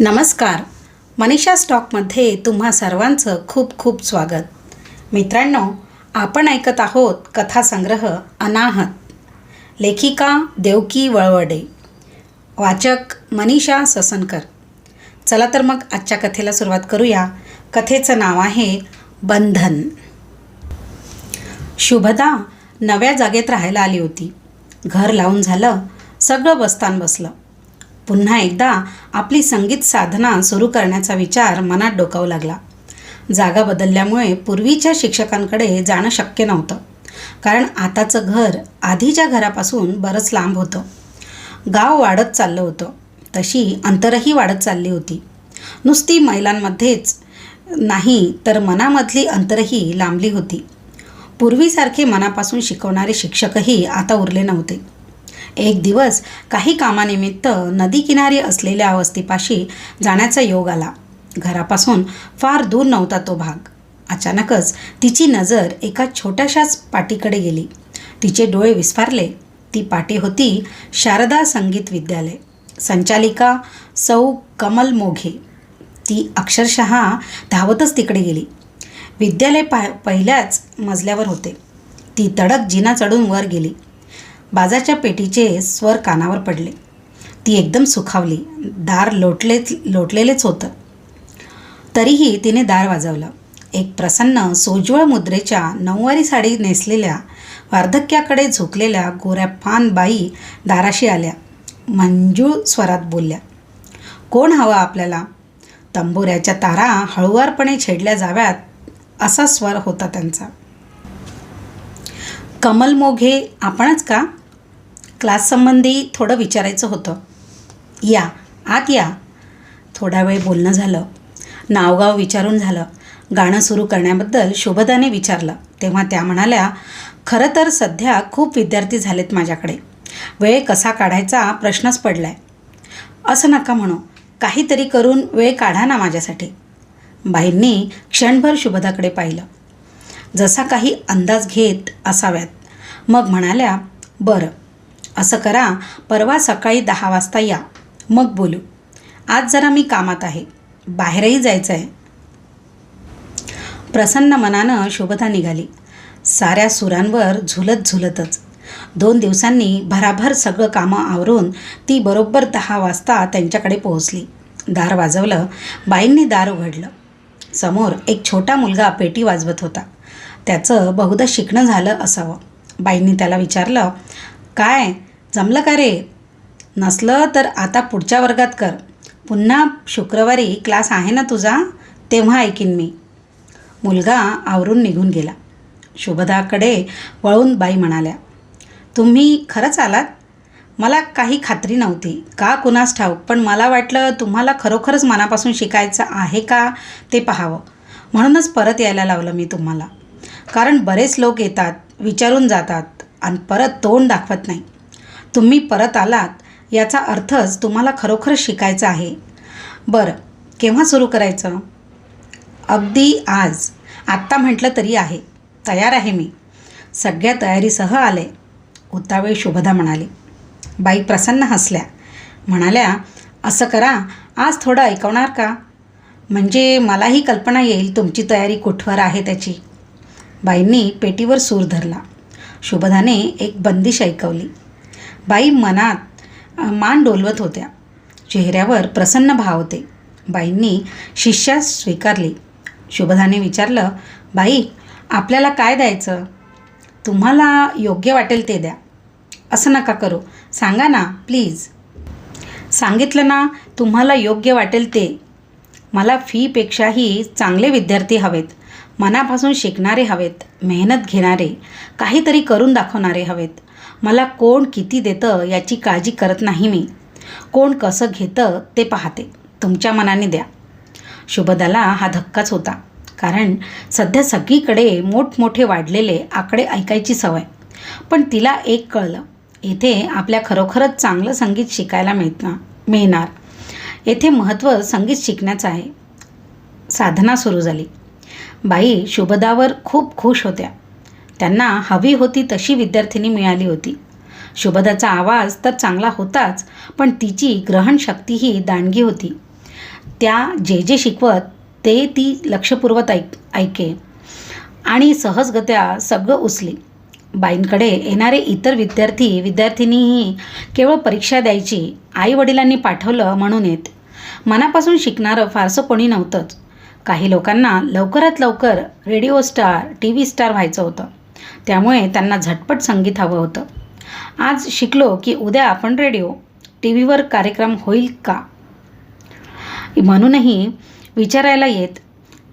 नमस्कार. मनीषा स्टॉकमध्ये तुम्हा सर्वांचं खूप खूप स्वागत. मित्रांनो आपण ऐकत आहोत कथासंग्रह अनाहत. लेखिका देवकी वळवडे. वाचक मनीषा ससनकर. चला तर मग आजच्या कथेला सुरुवात करूया. कथेचं नाव आहे बंधन. शुभदा नव्या जागेत राहायला आली होती. घर लावून झालं सगळं बस्तान बसलं. पुन्हा एकदा आपली संगीत साधना सुरू करण्याचा विचार मनात डोकावू लागला. जागा बदलल्यामुळे पूर्वीच्या शिक्षकांकडे जाणं शक्य नव्हतं. कारण आताचं घर आधीच्या घरापासून बरंच लांब होतं. गाव वाढत चाललं होतं. तशी अंतरही वाढत चालली होती. नुसती मैलांमध्येच नाही तर मनामधली अंतरही लांबली होती. पूर्वीसारखे मनापासून शिकवणारे शिक्षकही आता उरले नव्हते. एक दिवस काही कामानिमित्त नदीकिनारी असलेल्या अवस्थेपाशी जाण्याचा योग आला. घरापासून फार दूर नव्हता तो भाग. अचानकच तिची नजर एका छोट्याशाच पाटीकडे गेली. तिचे डोळे विस्फारले. ती पाटी होती शारदा संगीत विद्यालय. संचालिका सौ कमल मोघे. ती अक्षरशः धावतच तिकडे गेली. विद्यालय पा पहिल्याच मजल्यावर होते. ती तडक जिना चढून वर गेली. बाजाच्या पेटीचे स्वर कानावर पडले. ती एकदम सुखावली. दार लोटलेच लोटलेलेच होतं. तरीही तिने दार वाजवलं. एक प्रसन्न सोज्वळ मुद्रेच्या नऊवारी साडी नेसलेल्या वार्धक्याकडे झुकलेल्या गोऱ्या पान बाई दाराशी आल्या. मंजूळ स्वरात बोलल्या कोण हवं आपल्याला? तंबोऱ्याच्या तारा हळुवारपणे छेडल्या जाव्यात असा स्वर होता त्यांचा. कमल मोघे आपणच का? क्लाससंबंधी थोडं विचारायचं होतं. या आत या. थोडा वेळ बोलणं झालं. नावगाव विचारून झालं. गाणं सुरू करण्याबद्दल शोभदाने विचारलं. तेव्हा त्या म्हणाल्या खरं तर सध्या खूप विद्यार्थी झालेत माझ्याकडे. वेळ कसा काढायचा प्रश्नच पडला आहे असं नका म्हणू. काहीतरी करून वेळ काढा ना माझ्यासाठी. बाईंनी क्षणभर शुभदाकडे पाहिलं. जसा काही अंदाज घेत असाव्यात. मग म्हणाल्या बरं. असं करा परवा सकाळी दहा वाजता या. मग बोलू. आज जरा मी कामात आहे. बाहेरही जायचं आहे प्रसन्न मनानं शोभता निघाली. साऱ्या सुरांवर झुलत झुलतच. दोन दिवसांनी भराभर सगळं कामं आवरून ती बरोबर दहा वाजता त्यांच्याकडे पोहोचली. दार वाजवलं बाईंनी दार उघडलं. समोर एक छोटा मुलगा पेटी वाजवत होता. त्याचं बहुधा शिकणं झालं असावं. बाईंनी त्याला विचारलं काय? जमलं का रे? नसलं तर आता पुढच्या वर्गात कर. पुन्हा शुक्रवारी क्लास आहे ना तुझा? तेव्हा ऐकीन मी. मुलगा आवरून निघून गेला. शुभदाकडे वळून बाई म्हणाल्या तुम्ही खरंच आलात? मला काही खात्री नव्हती. का कुणास ठाऊक? पण मला वाटलं तुम्हाला खरोखरच मनापासून शिकायचं आहे का ते पाहावं. म्हणूनच परत यायला लावलं मी तुम्हाला. कारण बरेच लोक येतात विचारून जातात. आणि परत तोंड दाखवत नाही. तुम्ही परत आलात याचा अर्थच तुम्हाला खरोखर शिकायचं आहे. बरं केव्हा सुरू करायचं? अगदी आज. आत्ता म्हटलं तरी आहे. तयार आहे मी. सगळ्या तयारीसह आले. उतावेळ शुभदा म्हणाली. बाई प्रसन्न हसल्या. म्हणाल्या असं करा आज थोडं ऐकवणार का? म्हणजे मलाही कल्पना येईल तुमची तयारी कुठवर आहे त्याची. बाईंनी पेटीवर सूर धरला. शुभदाने एक बंदिश ऐकवली. बाई मनात मान डोलवत होत्या. चेहऱ्यावर प्रसन्न भाव होते. बाईंनी शिष्यास स्वीकारली. शुभदाने विचारलं बाई आपल्याला काय द्यायचं? तुम्हाला योग्य वाटेल ते द्या. असं नका करू. सांगा ना प्लीज. सांगितलं ना तुम्हाला योग्य वाटेल ते. मला फीपेक्षाही चांगले विद्यार्थी हवेत. मनापासून शिकणारे हवेत. मेहनत घेणारे. काहीतरी करून दाखवणारे हवेत. मला कोण किती देतं याची काळजी करत नाही मी. कोण कसं घेतं ते पाहते. तुमच्या मनाने द्या. शुभदाला हा धक्काच होता. कारण सध्या सगळीकडे मोठमोठे वाढलेले आकडे ऐकायची सवय. पण तिला एक कळलं. इथे आपल्या खरोखरच चांगलं संगीत शिकायला मिळणार मिळणार. येथे महत्त्व संगीत शिकण्याचं आहे. साधना सुरू झाली. बाई शुभदावर खूप खुश होत्या. त्यांना हवी होती तशी विद्यार्थिनी मिळाली होती. शुभदाचा आवाज तर चांगला होताच पण तिची ग्रहणशक्तीही दांडगी होती. त्या जे जे शिकवत ते ती लक्षपूर्वक ऐक ऐके. आणि सहजगत्या सगळं उचली. बाईंकडे येणारे इतर विद्यार्थी विद्यार्थिनीही केवळ परीक्षा द्यायची आईवडिलांनी पाठवलं म्हणून येत. मनापासून शिकणारं फारसं कोणी नव्हतंच. काही लोकांना लवकरात लवकर radio star T V star व्हायचं होतं. त्यामुळे त्यांना झटपट संगीत हवं होतं. आज शिकलो की उद्या आपण रेडिओ टी व्हीवर कार्यक्रम होईल का? म्हणूनही विचारायला येत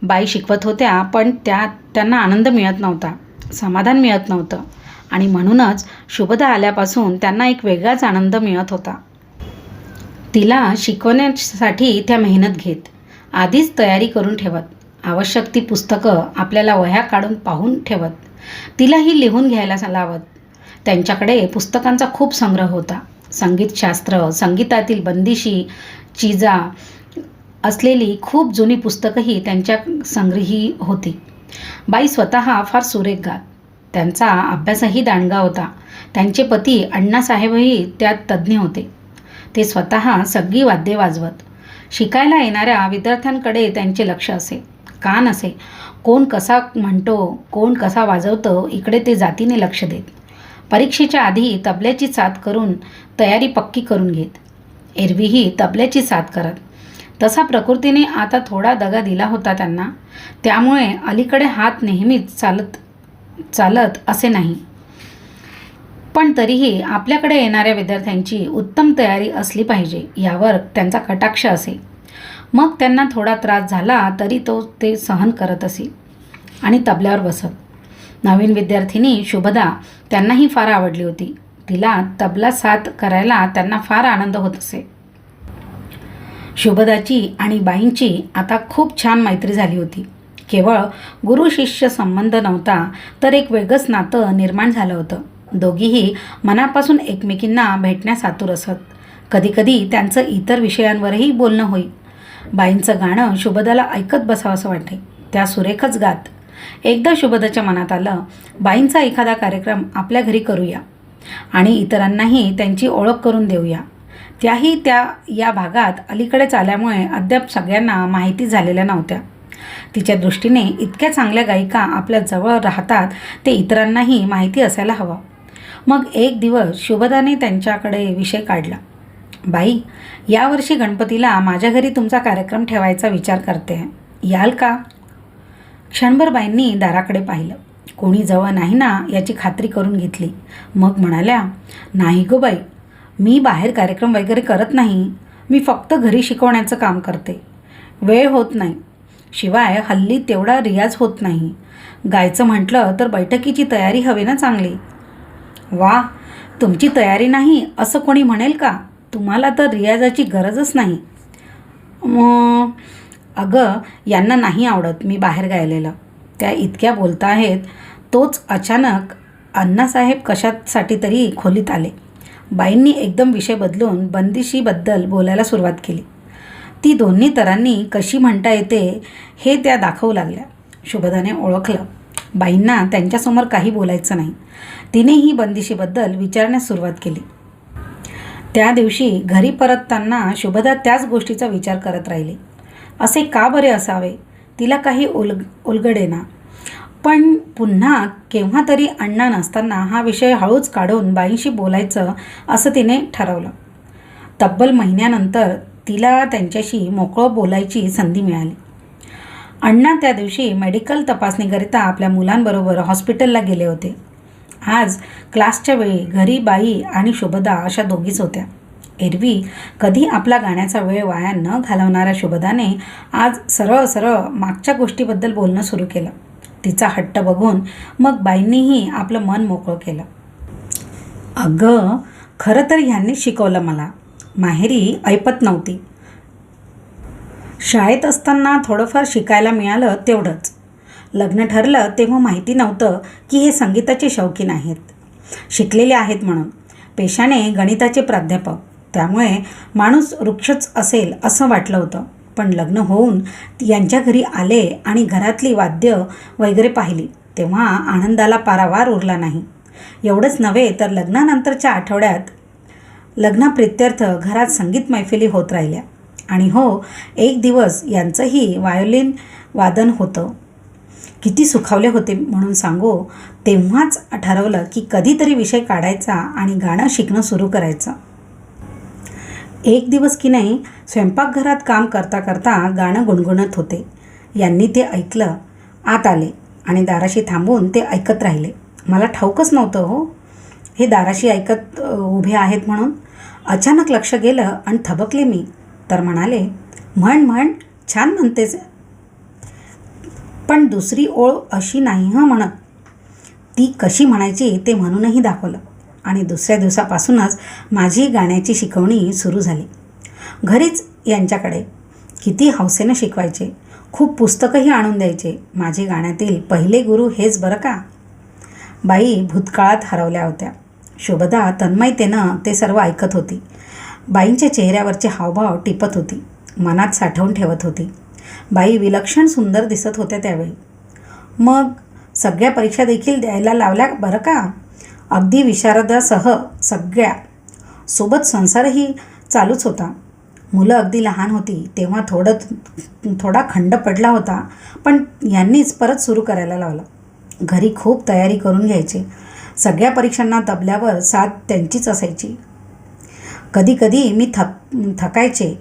बाई शिकवत होत्या पण त्या त्यांना आनंद मिळत नव्हता समाधान मिळत नव्हतं. आणि म्हणूनच शुभदा आल्यापासून त्यांना एक वेगळाच आनंद मिळत होता. तिला शिकवण्यासाठी त्या मेहनत घेत. आधीच तयारी करून ठेवत. आवश्यक ती पुस्तकं आपल्याला वह्या काढून पाहून ठेवत. तिलाही लिहून घ्यायला लावत. त्यांच्याकडे पुस्तकांचा खूप संग्रह होता. संगीतशास्त्र संगीतातील बंदिशी चिजा असलेली खूप जुनी पुस्तकंही त्यांच्या संग्रही होती. बाई स्वतः फार सुरेख गात त्यांचा अभ्यासही दांडगा होता. त्यांचे पती अण्णासाहेबही त्यात तज्ज्ञ होते. ते स्वतः सगळी वाद्ये वाजवत. शिकायला येणाऱ्या विद्यार्थ्यांकडे त्यांचे लक्ष असे. कान असे. कोण कसा म्हणतो कोण कसा वाजवतं इकडे ते जातीने लक्ष देत. परीक्षेच्या आधी तबल्याची साथ करून तयारी पक्की करून घेत. एरवीही तबल्याची साथ करत. तसा प्रकृतीने आता थोडा दगा दिला होता त्यांना. त्यामुळे अलीकडे हात नेहमीच चालत चालत असे नाही. पण तरीही आपल्याकडे येणाऱ्या विद्यार्थ्यांची उत्तम तयारी असली पाहिजे यावर त्यांचा कटाक्ष असे. मग त्यांना थोडा त्रास झाला तरी तो ते सहन करत असे. आणि तबल्यावर बसत. नवीन विद्यार्थिनी शुभदा त्यांनाही फार आवडली होती. तिला तबला साथ करायला त्यांना फार आनंद होत असे. शुभदाची आणि बाईंची आता खूप छान मैत्री झाली होती. केवळ गुरु शिष्य संबंध नव्हता तर एक वेगळंच नातं निर्माण झालं होतं. दोघीही मनापासून एकमेकींना भेटण्यास आतुर असत. कधीकधी त्यांचं इतर विषयांवरही बोलणं होई. बाईंचं गाणं शुभदाला ऐकत बसावंसं वाटे त्या सुरेखच गात. एकदा शुभदाच्या मनात आलं बाईंचा एखादा कार्यक्रम आपल्या घरी करूया आणि इतरांनाही त्यांची ओळख करून देऊया. त्याही त्या या भागात अलीकडेच आल्यामुळे अद्याप सगळ्यांना माहिती झालेल्या नव्हत्या. तिच्या दृष्टीने इतक्या चांगल्या गायिका आपल्या जवळ राहतात ते इतरांनाही माहिती असायला हवं. मग एक दिवस शुभदाने त्यांच्याकडे विषय काढला. बाई यावर्षी गणपतीला माझ्या घरी तुमचा कार्यक्रम ठेवायचा विचार करते. याल का? क्षणभर बाईंनी दाराकडे पाहिलं. कोणी जवळ नाही ना याची खात्री करून घेतली. मग म्हणाल्या नाही गो बाई मी बाहेर कार्यक्रम वगैरे करत नाही. मी फक्त घरी शिकवण्याचं काम करते. वेळ होत नाही. शिवाय हल्ली तेवढा रियाज होत नाही. गायचं म्हटलं तर बैठकीची तयारी हवी ना चांगली. वा तुमची तयारी नाही असं कोणी म्हणेल का? तुम्हाला तर रियाजाची गरजच नाही. मग अगं यांना नाही आवडत मी बाहेर गायलेलं. त्या इतक्या बोलता आहेत तोच अचानक अण्णासाहेब कशासाठी तरी खोलीत आले. बाईंनी एकदम विषय बदलून बंदिशीबद्दल बोलायला सुरुवात केली. ती दोन्ही तरांनी कशी म्हणता येते हे त्या दाखवू लागल्या. शुभदाने ओळखलं. बाईंना त्यांच्यासमोर काही बोलायचं नाही. तिनेही बंदिशीबद्दल विचारण्यास सुरुवात केली. त्या दिवशी घरी परतताना शुभदा त्याच गोष्टीचा विचार करत राहिली. असे का बरे असावे? तिला काही उल उलगडेना. पण पुन्हा केव्हा तरी अण्णा नसताना हा विषय हळूच काढून बाईंशी बोलायचं असं तिने ठरवलं. तब्बल महिन्यानंतर तिला त्यांच्याशी मोकळं बोलायची संधी मिळाली. अण्णा त्या दिवशी मेडिकल तपासणीकरिता आपल्या मुलांबरोबर हॉस्पिटलला गेले होते. आज क्लासच्या वेळी घरी बाई आणि शुभदा अशा दोघीच होत्या. एरवी कधी आपला गाण्याचा वेळ वाया न घालवणाऱ्या शुभदाने आज सरळ सरळ मागच्या गोष्टीबद्दल बोलणं सुरू केलं. तिचा हट्ट बघून मग बाईंनीही आपलं मन मोकळं केलं. अगं खरं तर ह्यांनी शिकवलं मला. माहेरी ऐपत नव्हती. शाळेत असताना थोडंफार शिकायला मिळालं तेवढंच. लग्न ठरलं तेव्हा माहिती नव्हतं की हे संगीताचे शौकीन आहेत. शिकलेले आहेत म्हणून. पेशाने गणिताचे प्राध्यापक. त्यामुळे माणूस वृक्षच असेल असं वाटलं होतं. पण लग्न होऊन यांच्या घरी आले आणि घरातली वाद्य वगैरे पाहिली. तेव्हा आनंदाला पारावार उरला नाही. एवढंच नव्हे तर लग्नानंतरच्या आठवड्यात लग्नाप्रित्यर्थ घरात संगीत मैफिली होत राहिल्या. आणि हो एक दिवस यांचंही वायोलिन वादन होतं. किती सुखावले होते म्हणून सांगू तेव्हाच ठरवलं की कधीतरी विषय काढायचा आणि गाणं शिकणं सुरू करायचं. एक दिवस की नाही स्वयंपाकघरात काम करता करता गाणं गुणगुणत होते. यांनी ते ऐकलं आत आले आणि दाराशी थांबून ते ऐकत राहिले. मला ठाऊकच नव्हतं हो. हे दाराशी ऐकत उभे आहेत म्हणून. अचानक लक्ष गेलं आणि थबकले मी. तर म्हणाले म्हण म्हण छान म्हणतेच पण दुसरी ओळ अशी नाही हं म्हणत. ती कशी म्हणायची ते म्हणूनही दाखवलं. आणि दुसऱ्या दिवसापासूनच माझी गाण्याची शिकवणी सुरू झाली. घरीच यांच्याकडे किती हौसेनं शिकवायचे खूप पुस्तकंही आणून द्यायचे माझे गाण्यातील पहिले गुरु हेच बरं का? बाई भूतकाळात हरवल्या होत्या. शोभदा तन्मयतेनं ते सर्व ऐकत होती. बाईंच्या चेहऱ्यावरचे हावभाव टिपत होती. मनात साठवून ठेवत होती. बाई विलक्षण सुंदर दिसत होत्या त्यावेळी. मग सगळ्या परीक्षा देखील द्यायला लावल्या बरं का? अगदी विशारदासह सगळ्या. सोबत संसारही चालूच होता. मुलं अगदी लहान होती. तेव्हा थोडं थोडा खंड पडला होता. पण यांनीच परत सुरू करायला लावलं. घरी खूप तयारी करून घ्यायचे. सगळ्या परीक्षांना दबल्यावर साथ त्यांचीच असायची. कधी कधी मी थक थकायचे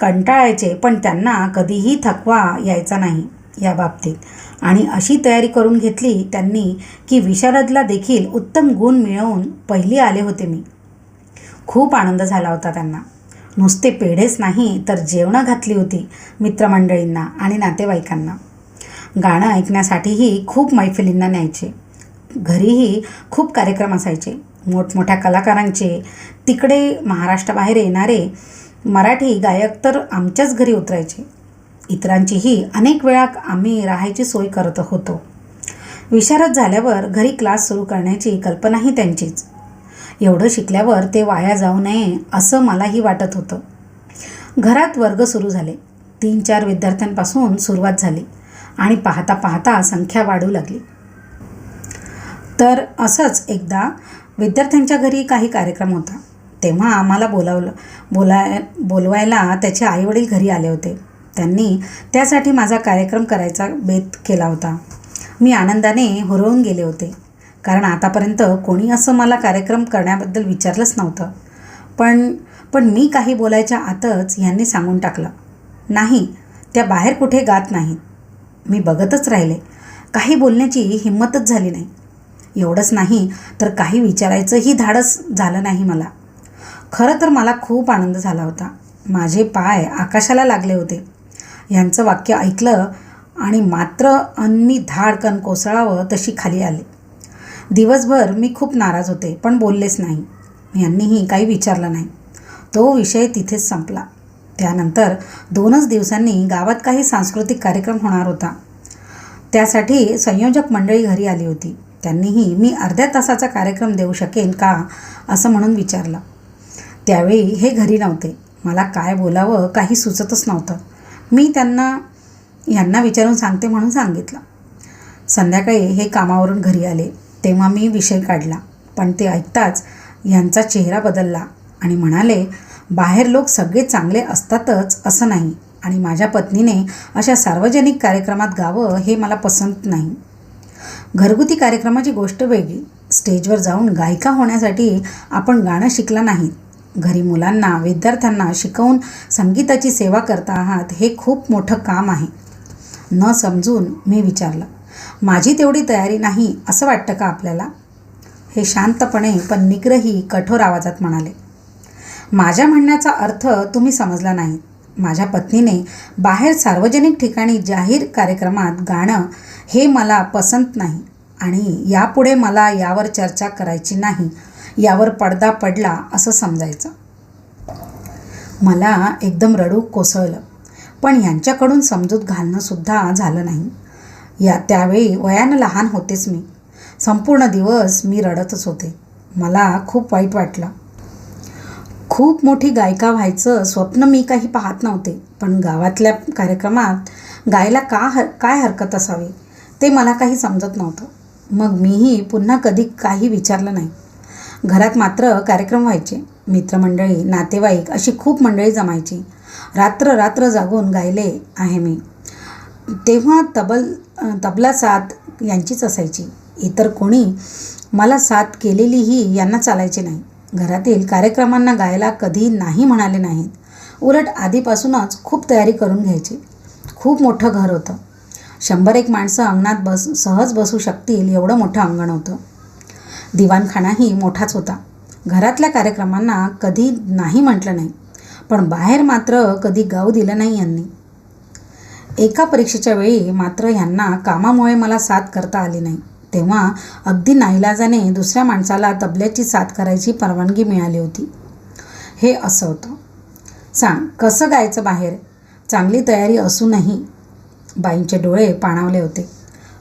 कंटाळायचे पण त्यांना कधीही थकवा यायचा नाही या बाबतीत. आणि अशी तयारी करून घेतली त्यांनी की विशारदला देखील उत्तम गुण मिळवून पहिली आले होते मी. खूप आनंद झाला होता त्यांना. नुसते पेढेच नाही तर जेवणं घातली होती मित्रमंडळींना आणि नातेवाईकांना. गाणं ऐकण्यासाठीही खूप मैफिलींना न्यायचे. घरीही खूप कार्यक्रम असायचे. मोठमोठ्या कलाकारांचे तिकडे महाराष्ट्राबाहेर येणारे मराठी गायक तर आमच्याच घरी उतरायचे. इतरांचीही अनेक वेळा आम्ही राहायची सोय करत होतो. विशारद झाल्यावर घरी क्लास सुरू करण्याची कल्पनाही त्यांचीच. एवढं शिकल्यावर ते वाया जाऊ नये असं मलाही वाटत होतं. घरात वर्ग सुरू झाले. तीन चार विद्यार्थ्यांपासून सुरुवात झाली आणि पाहता पाहता संख्या वाढू लागली. तर असंच एकदा विद्यार्थ्यांच्या घरी काही कार्यक्रम होता. तेव्हा आम्हाला बोलावलं बोलाय बोलवायला त्याचे आईवडील घरी आले होते. त्यांनी त्यासाठी माझा कार्यक्रम करायचा बेत केला होता. मी आनंदाने हुरळून गेले होते. कारण आतापर्यंत कोणी असं मला कार्यक्रम करण्याबद्दल विचारलंच नव्हतं. पण पण मी काही बोलायच्या आतच यांनी सांगून टाकलं नाही त्या बाहेर कुठे गात नाहीत. मी बघतच राहिले. काही बोलण्याची हिंमतच झाली नाही. एवढंच नाही तर काही विचारायचंही धाडस झालं नाही मला. खरं तर मला खूप आनंद झाला होता. माझे पाय आकाशाला लागले होते. यांचं वाक्य ऐकलं आणि मात्र अन्मी धाडकन कोसळावं तशी खाली आले. दिवसभर मी खूप नाराज होते पण बोललेच नाही. यांनीही काही विचारलं नाही. तो विषय तिथेच संपला. त्यानंतर दोनच दिवसांनी गावात काही सांस्कृतिक कार्यक्रम होणार होता. त्यासाठी संयोजक मंडळी घरी आली होती. त्यांनीही मी अर्ध्या तासाचा कार्यक्रम देऊ शकेन का असं म्हणून विचारलं. त्यावेळी हे घरी नव्हते. मला काय बोलावं काही सुचतच नव्हतं. मी त्यांना यांना विचारून सांगते म्हणून सांगितलं. संध्याकाळी हे कामावरून घरी आले. तेव्हा मी विषय काढला. पण ते ऐकताच यांचा चेहरा बदलला आणि म्हणाले बाहेर लोक सगळे चांगले असतातच असं नाही आणि माझ्या पत्नीने अशा सार्वजनिक कार्यक्रमात गावं हे मला पसंत नाही. घरगुती कार्यक्रमाची गोष्ट वेगळी. स्टेजवर जाऊन गायिका होण्यासाठी आपण गाणं शिकला नाहीत घरी मुलांना विद्यार्थ्यांना शिकवून संगीताची सेवा करता आहात हे खूप मोठं काम आहे. न समजून मी विचारलं माझी तेवढी तयारी नाही असं वाटतं का आपल्याला? हे शांतपणे पण निग्रही कठोर आवाजात म्हणाले माझ्या म्हणण्याचा अर्थ तुम्ही समजला नाहीत. माझ्या पत्नीने बाहेर सार्वजनिक ठिकाणी जाहीर कार्यक्रमात गाणं हे मला पसंत नाही आणि यापुढे मला यावर चर्चा करायची नाही यावर पडदा पडला असं समजायचं. मला एकदम रडू कोसळलं पण यांच्याकडून समजूत घालणंसुद्धा झालं नाही. या त्यावेळी वयानं लहान होतेच मी. संपूर्ण दिवस मी रडतच होते. मला खूप वाईट वाटलं. खूप मोठी गायिका व्हायचं स्वप्न मी काही पाहत नव्हते. पण गावातल्या कार्यक्रमात गायला का हर काय हरकत असावी ते मला काही समजत नव्हतं. मग मीही पुन्हा कधी काही विचारलं नाही. घरात मात्र कार्यक्रम व्हायचे. मित्रमंडळी नातेवाईक अशी खूप मंडळी जमायची. रात्र रात्र जागून गायले आहे मी. तेव्हा तबल तबला साथ यांचीच असायची. इतर कोणी मला साथ केलेलीही यांना चालायची नाही. घरातील कार्यक्रमांना गायला कधी नाही म्हणाले नाहीत. उलट आधीपासूनच खूप तयारी करून घ्यायची. खूप मोठं घर होतं. शंभर एक माणसं अंगणात बस सहज बसू शकतील एवढं मोठं अंगण होतं. दिवाणखानाही मोठाच होता. घरातल्या कार्यक्रमांना कधी नाही म्हटलं नाही. पण बाहेर मात्र कधी गाऊ दिलं नाही यांनी. एका परीक्षेच्या वेळी मात्र ह्यांना कामामुळे मला साथ करता आली नाही. तेव्हा अगदी नाईलाजाने दुसऱ्या माणसाला तबल्याची साथ करायची परवानगी मिळाली होती. हे असं होतं. सांग कसं गायचं बाहेर? चांगली तयारी असूनही. बाईंचे डोळे पाणावले होते.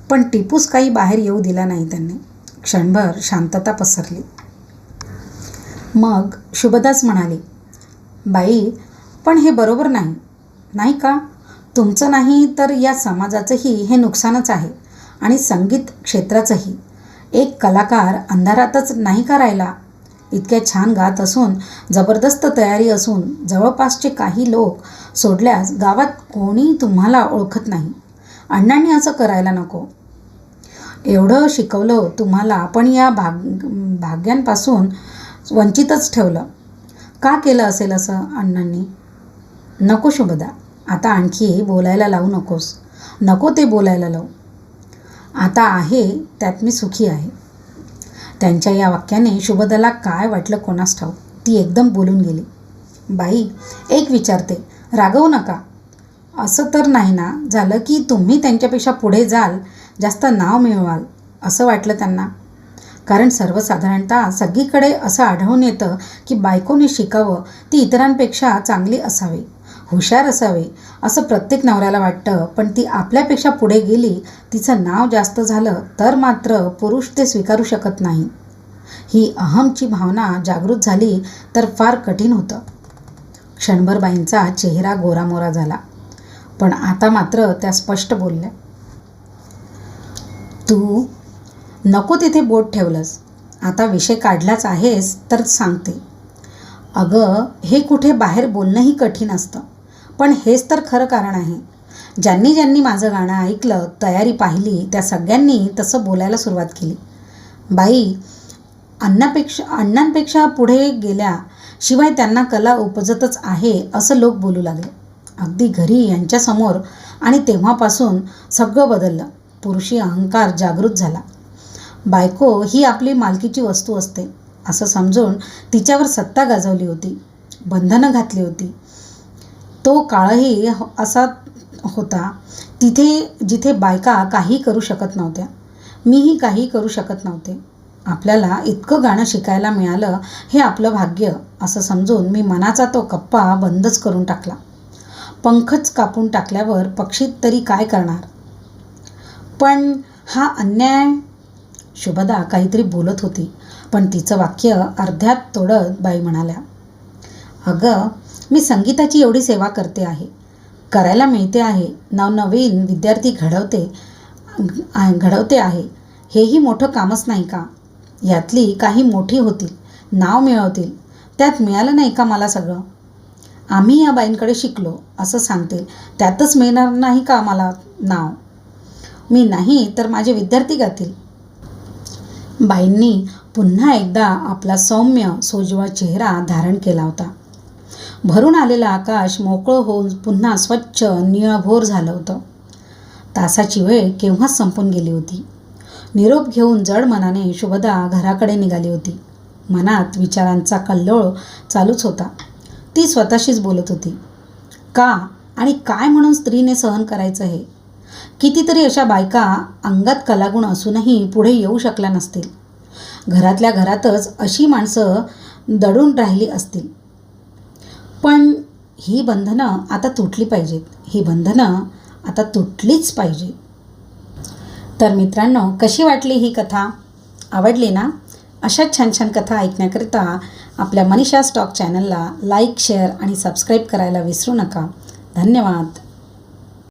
पण टिपूस काही बाहेर येऊ दिला नाही त्यांनी. क्षणभर शांतता पसरली. मग शुभदास म्हणाली बाई पण हे बरोबर नाही. नाही का? तुमचं नाही तर या समाजाचंही हे नुकसानच आहे. आणि संगीत क्षेत्राचंही. एक कलाकार अंधारातच नाही करायला इतक्या छान गात असून जबरदस्त तयारी असून जवळपासचे काही लोक सोडल्यास गावात कोणी तुम्हाला ओळखत नाही. अण्णांनी असं करायला नको. एवढं शिकवलं तुम्हाला पण या भाग भाग्यांपासून वंचितच ठेवलं. का केलं असेल असं अण्णांनी? नको शुभदा आता आणखी बोलायला लावू नकोस. नको ते बोलायला लावू. आता आहे त्यात मी सुखी आहे. त्यांच्या या वाक्याने शुभदला काय वाटलं कोणास ठाऊ ती एकदम बोलून गेली. बाई एक विचारते रागवू नका. असं तर नाही ना झालं की तुम्ही त्यांच्यापेक्षा पुढे जाल जास्त नाव मिळवाल असं वाटलं त्यांना. कारण सर्वसाधारणतः सगळीकडे असं आढळून येतं की बायकोने शिकावं ती इतरांपेक्षा चांगली असावी. हुशार असावे असं प्रत्येक नवऱ्याला वाटतं. पण ती आपल्यापेक्षा पुढे गेली तिचं नाव जास्त झालं तर मात्र पुरुष ते स्वीकारू शकत नाही. ही अहमची भावना जागृत झाली तर फार कठीण होतं. क्षणभरबाईंचा चेहरा गोरामोरा झाला. पण आता मात्र त्या स्पष्ट बोलल्या. तू नको तिथे बोट ठेवलंस. आता विषय काढलाच आहेस तर सांगते. अगं हे कुठे बाहेर बोलणंही कठीण असतं. पण हेच तर खरं कारण आहे. ज्यांनी ज्यांनी माझं गाणं ऐकलं तयारी पाहिली त्या सगळ्यांनी तसं बोलायला सुरुवात केली. बाई अण्णापेक्षा अण्णांपेक्षा पुढे गेल्या शिवाय त्यांना कला उपजतच आहे असं लोक बोलू लागले. अगदी घरी यांच्यासमोर आणि तेव्हापासून सगळं बदललं. पुरुषी अहंकार जागृत झाला. बायको ही आपली मालकीची वस्तू असते. असं समजून तिच्यावर सत्ता गाजवली होती. बंधनं घातली होती. तो काळही असा होता तिथे जिथे बायका काही करू शकत नव्हत्या. मीही काही करू शकत नव्हते. आपल्याला इतकं गाणं शिकायला मिळालं हे आपलं भाग्य असं समजून मी मनाचा तो कप्पा बंदच करून टाकला. पंखच कापून टाकल्यावर पक्षी तरी काय करणार? पण हा अन्याय? शुभदा काहीतरी बोलत होती पण तिचं वाक्य अर्ध्यात तोडत बाई म्हणाल्या अगं मी संगीताची एवढी सेवा करते आहे. करायला मिळते आहे. नवनवीन विद्यार्थी घडवते घडवते आहे. हेही मोठं कामच नाही का? यातली काही मोठी होतील नाव मिळवतील त्यात मिळालं नाही का मला सगळं? आम्ही या बाईंकडे शिकलो असं सांगतील. त्यातच मिळणार नाही का मला नाव? मी नाही तर माझे विद्यार्थी गातील. बाईंनी पुन्हा एकदा आपला सौम्य सोजवा चेहरा धारण केला होता. भरून आलेलं आकाश मोकळं होऊन पुन्हा स्वच्छ निळभोर झालं होतं. तासाची वेळ केव्हाच संपून गेली होती. निरोप घेऊन जड मनाने शुभदा घराकडे निघाली होती. मनात विचारांचा कल्लोळ चालूच होता. ती स्वतःशीच बोलत होती. का? आणि काय म्हणून स्त्रीने सहन करायचं हे? कितीतरी अशा बायका अंगात कलागुण असूनही पुढे येऊ शकल्या नसतील. घरातल्या घरातच अशी माणसं दडून राहिली असतील. पण ही बंधनं आता तुटली पाहिजेत. ही बंधनं आता तुटलीच पाहिजे तर मित्रांनो कशी वाटली ही कथा? आवडली ना? अशाच छान छान कथा ऐकण्याकरिता आपल्या मनीषा स्टॉक चॅनलला लाईक शेअर आणि सबस्क्राईब करायला विसरू नका. धन्यवाद.